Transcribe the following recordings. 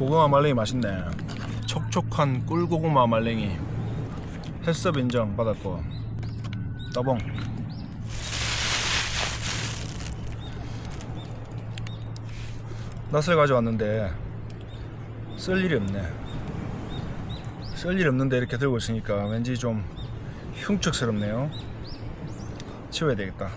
고구마 말랭이 맛있네. 촉촉한 꿀고구마 말랭이. 햇섭 인정 받았고. 따봉. 낯을 가져왔는데 쓸 일이 없네. 쓸 일이 없는데 이렇게 들고 있으니까 왠지 좀 흉측스럽네요. 치워야 되겠다.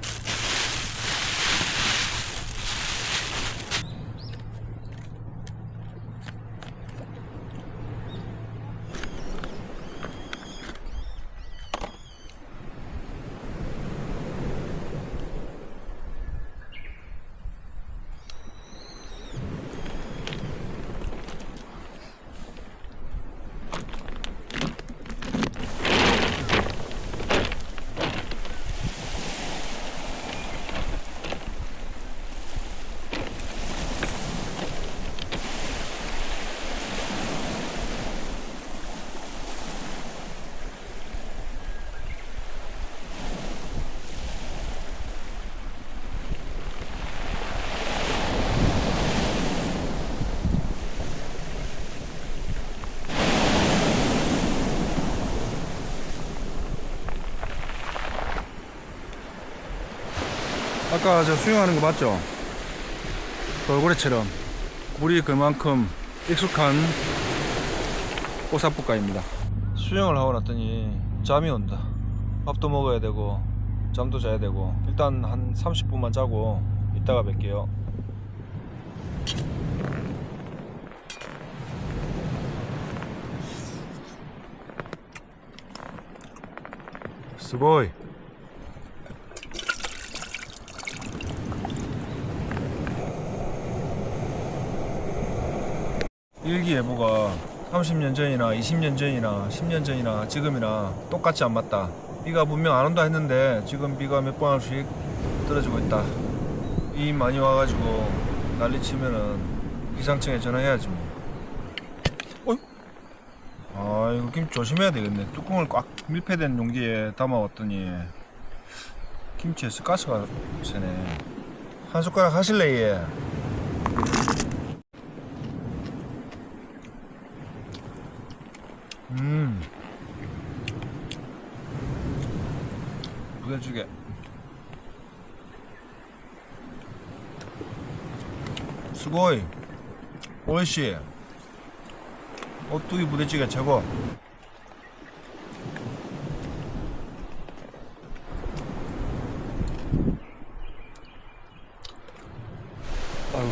아까 저 수영하는 거 맞죠? 돌고래처럼 물이 그만큼 익숙한 오사프가입니다. 수영을 하고 났더니 잠이 온다. 밥도 먹어야 되고 잠도 자야 되고 일단 한 30분만 자고 이따가 뵐게요. 스고이. 일기예보가 30년 전이나 20년 전이나 10년 전이나 지금이나 똑같이 안 맞다. 비가 분명 안 온다 했는데 지금 비가 몇번 한씩 떨어지고 있다. 비 많이 와가지고 난리 치면은 기상청에 전화해야지 뭐. 어이? 아 이거 김 조심해야 되겠네. 뚜껑을 꽉 밀폐된 용기에 담아왔더니 김치에서 가스가 새네. 한 숟가락 하실래 얘? 음. 부대찌개. 수고이. 오이씨. 오뚜기 부대찌개 최고. 아유.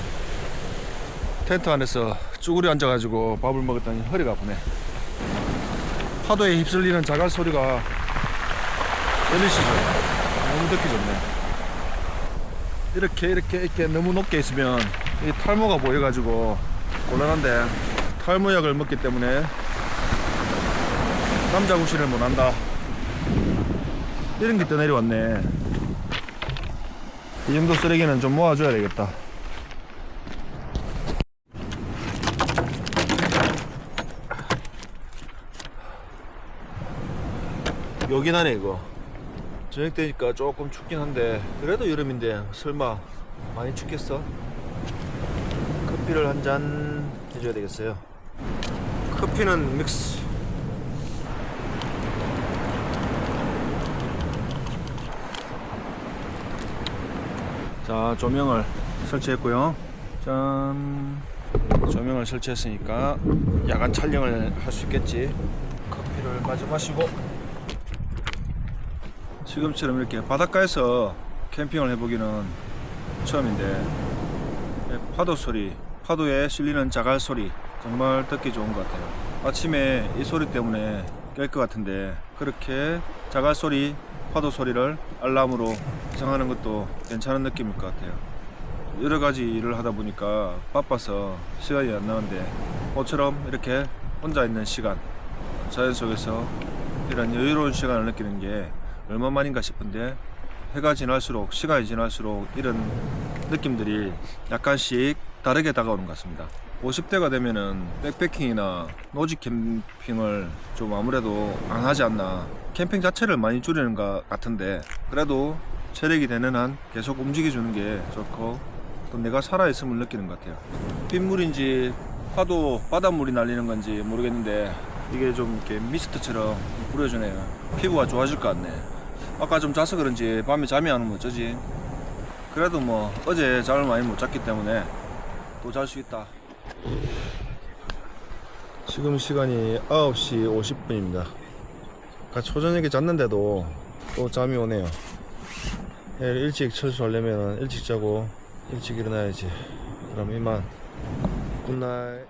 텐트 안에서 쭈그려 앉아가지고 밥을 먹었더니 허리가 아프네. 파도에 휩쓸리는 자갈 소리가 들리시죠? 너무 듣기 좋네. 이렇게 이렇게 이렇게 너무 높게 있으면 이 탈모가 보여가지고 곤란한데 탈모약을 먹기 때문에 남자 구실을 못한다. 이런 게 떠내려왔네. 이 정도 쓰레기는 좀 모아줘야 되겠다. 여긴 하네 이거. 저녁 되니까 조금 춥긴 한데 그래도 여름인데 설마 많이 춥겠어? 커피를 한 잔 해줘야 되겠어요. 커피는 믹스. 자 조명을 설치했고요. 짠. 조명을 설치했으니까 야간 촬영을 할 수 있겠지. 커피를 마저 마시고 지금처럼 이렇게 바닷가에서 캠핑을 해보기는 처음인데 예, 파도 소리, 파도에 실리는 자갈 소리 정말 듣기 좋은 것 같아요. 아침에 이 소리 때문에 깰 것 같은데 그렇게 자갈 소리, 파도 소리를 알람으로 정하는 것도 괜찮은 느낌일 것 같아요. 여러 가지 일을 하다 보니까 바빠서 시간이 안 나는데 모처럼 이렇게 혼자 있는 시간, 자연 속에서 이런 여유로운 시간을 느끼는 게 얼마만인가 싶은데 해가 지날수록 시간이 지날수록 이런 느낌들이 약간씩 다르게 다가오는 것 같습니다. 50대가 되면은 백패킹이나 노지 캠핑을 좀 아무래도 안 하지 않나 캠핑 자체를 많이 줄이는 것 같은데 그래도 체력이 되는 한 계속 움직여주는 게 좋고 또 내가 살아있음을 느끼는 것 같아요. 빗물인지 파도 바닷물이 날리는 건지 모르겠는데 이게 좀 이렇게 미스트처럼 뿌려주네요. 피부가 좋아질 것 같네. 아까 좀 자서 그런지 밤에 잠이 안 오면 어쩌지? 그래도 뭐 어제 잠을 많이 못 잤기 때문에 또 잘 수 있다. 지금 시간이 9시 50분입니다. 아까 초저녁에 잤는데도 또 잠이 오네요. 내일 일찍 철수하려면 일찍 자고 일찍 일어나야지. 그럼 이만 굿나잇.